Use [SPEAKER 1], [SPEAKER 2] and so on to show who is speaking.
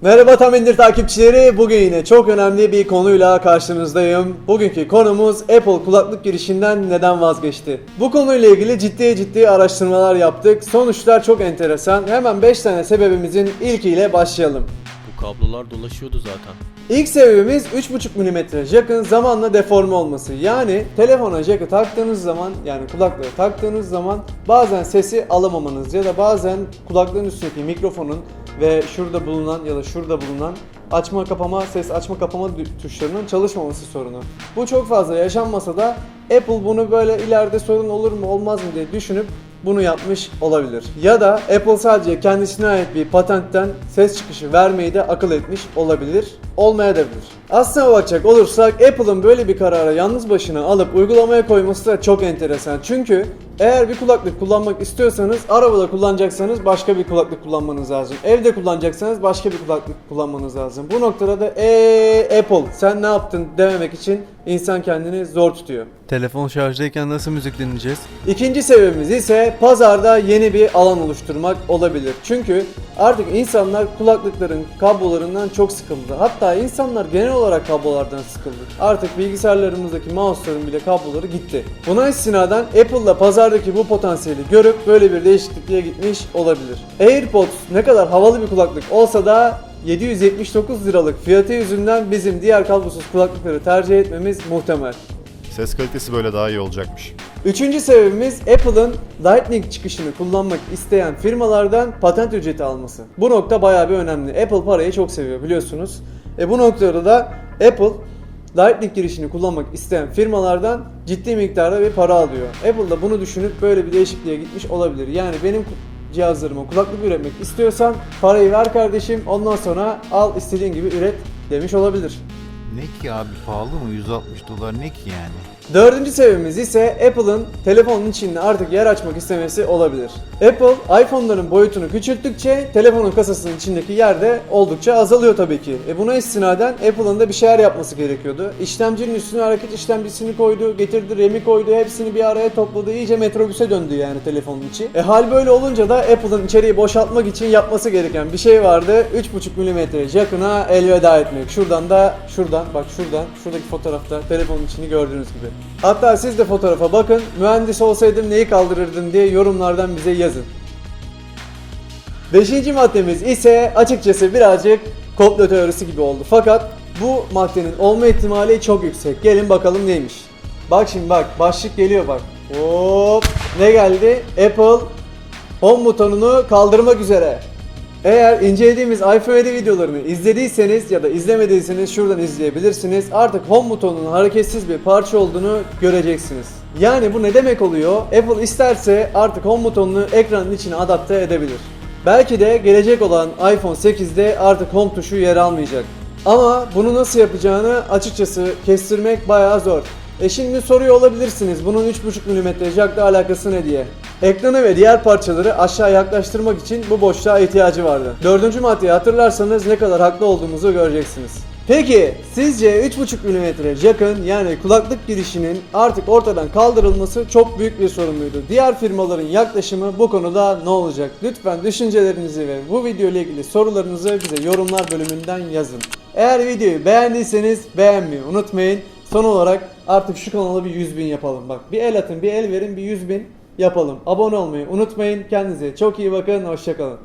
[SPEAKER 1] Merhaba Tam İndir takipçileri. Bugün yine çok önemli bir konuyla karşınızdayım. Bugünkü konumuz Apple kulaklık girişinden neden vazgeçti? Bu konuyla ilgili ciddi ciddi araştırmalar yaptık. Sonuçlar çok enteresan. Hemen 5 tane sebebimizin ilkiyle başlayalım.
[SPEAKER 2] Bu kablolar dolaşıyordu zaten.
[SPEAKER 1] İlk sebebimiz 3.5 mm jack'ın zamanla deforme olması. Yani telefona jack'ı taktığınız zaman yani kulaklığı taktığınız zaman bazen sesi alamamanız ya da bazen kulaklığın üstündeki mikrofonun ve şurada bulunan ya da şurada bulunan açma kapama ses açma kapama tuşlarının çalışmaması sorunu. Bu çok fazla yaşanmasa da Apple bunu böyle ileride sorun olur mu olmaz mı diye düşünüp bunu yapmış olabilir. Ya da Apple sadece kendisine ait bir patentten ses çıkışı vermeyi de akıl etmiş olabilir. Olmayabilir. Aslına bakacak olursak Apple'ın böyle bir karara yalnız başına alıp uygulamaya koyması da çok enteresan. Çünkü eğer bir kulaklık kullanmak istiyorsanız arabada kullanacaksanız başka bir kulaklık kullanmanız lazım. Evde kullanacaksanız başka bir kulaklık kullanmanız lazım. Bu noktada da eee Apple sen ne yaptın dememek için insan kendini zor tutuyor.
[SPEAKER 3] Telefon şarjdayken nasıl müzik dinleyeceğiz?
[SPEAKER 1] İkinci sebebimiz ise pazarda yeni bir alan oluşturmak olabilir. Çünkü artık insanlar kulaklıkların kablolarından çok sıkıldı. Hatta insanlar genel olarak kablolardan sıkıldı. Artık bilgisayarlarımızdaki mouse'ların bile kabloları gitti. Buna istinaden Apple'la pazardaki bu potansiyeli görüp böyle bir değişikliğe gitmiş olabilir. AirPods ne kadar havalı bir kulaklık olsa da 779 liralık fiyatı yüzünden bizim diğer kablosuz kulaklıkları tercih etmemiz muhtemel.
[SPEAKER 4] Ses kalitesi böyle daha iyi olacakmış.
[SPEAKER 1] Üçüncü sebebimiz Apple'ın Lightning çıkışını kullanmak isteyen firmalardan patent ücreti alması. Bu nokta bayağı bir önemli. Apple parayı çok seviyor biliyorsunuz. E bu noktada da Apple Lightning girişini kullanmak isteyen firmalardan ciddi miktarda bir para alıyor. Apple da bunu düşünüp böyle bir değişikliğe gitmiş olabilir. Yani benim cihazlarıma kulaklık üretmek istiyorsan parayı ver kardeşim ondan sonra al istediğin gibi üret demiş olabilir.
[SPEAKER 5] Ne ki abi pahalı mı 160 dolar ne ki yani?
[SPEAKER 1] Dördüncü sebebimiz ise Apple'ın telefonun içinde artık yer açmak istemesi olabilir. Apple iPhone'ların boyutunu küçülttükçe telefonun kasasının içindeki yer de oldukça azalıyor tabii ki. E buna istinaden Apple'ın da bir şeyler yapması gerekiyordu. İşlemcinin üstüne hareket işlemcisini koydu, getirdi RAM'i koydu, hepsini bir araya topladı. iyice metrobüse döndü yani telefonun içi. E hal böyle olunca da Apple'ın içeriği boşaltmak için yapması gereken bir şey vardı. 3.5 mm jack'ına elveda etmek. Şuradan da şuradan bak şuradan şuradaki fotoğrafta telefonun içini gördüğünüz gibi. Hatta siz de fotoğrafa bakın. Mühendis olsaydım neyi kaldırırdım diye yorumlardan bize yazın. Beşinci maddemiz ise açıkçası birazcık komplo teorisi gibi oldu. Fakat bu maddenin olma ihtimali çok yüksek. Gelin bakalım neymiş. Bak şimdi bak başlık geliyor bak. Hop ne geldi? Apple home butonunu kaldırmak üzere. Eğer incelediğimiz iPhone 7 videolarını izlediyseniz ya da izlemediyseniz şuradan izleyebilirsiniz. Artık home butonunun hareketsiz bir parça olduğunu göreceksiniz. Yani bu ne demek oluyor? Apple isterse artık home butonunu ekranın içine adapte edebilir. Belki de gelecek olan iPhone 8'de artık home tuşu yer almayacak. Ama bunu nasıl yapacağını açıkçası kestirmek bayağı zor. E şimdi soruyor olabilirsiniz bunun 3.5 mm jackla alakası ne diye. Ekranı ve diğer parçaları aşağı yaklaştırmak için bu boşluğa ihtiyacı vardı. Dördüncü maddeyi hatırlarsanız ne kadar haklı olduğumuzu göreceksiniz. Peki sizce 3.5 mm jack'ın yani kulaklık girişinin artık ortadan kaldırılması çok büyük bir sorun muydu? Diğer firmaların yaklaşımı bu konuda ne olacak? Lütfen düşüncelerinizi ve bu video ile ilgili sorularınızı bize yorumlar bölümünden yazın. Eğer videoyu beğendiyseniz beğenmeyi unutmayın. Son olarak artık şu kanala bir 100 bin yapalım. Bak bir el atın bir el verin bir 100 bin yapalım. Abone olmayı unutmayın. Kendinize çok iyi bakın. Hoşçakalın.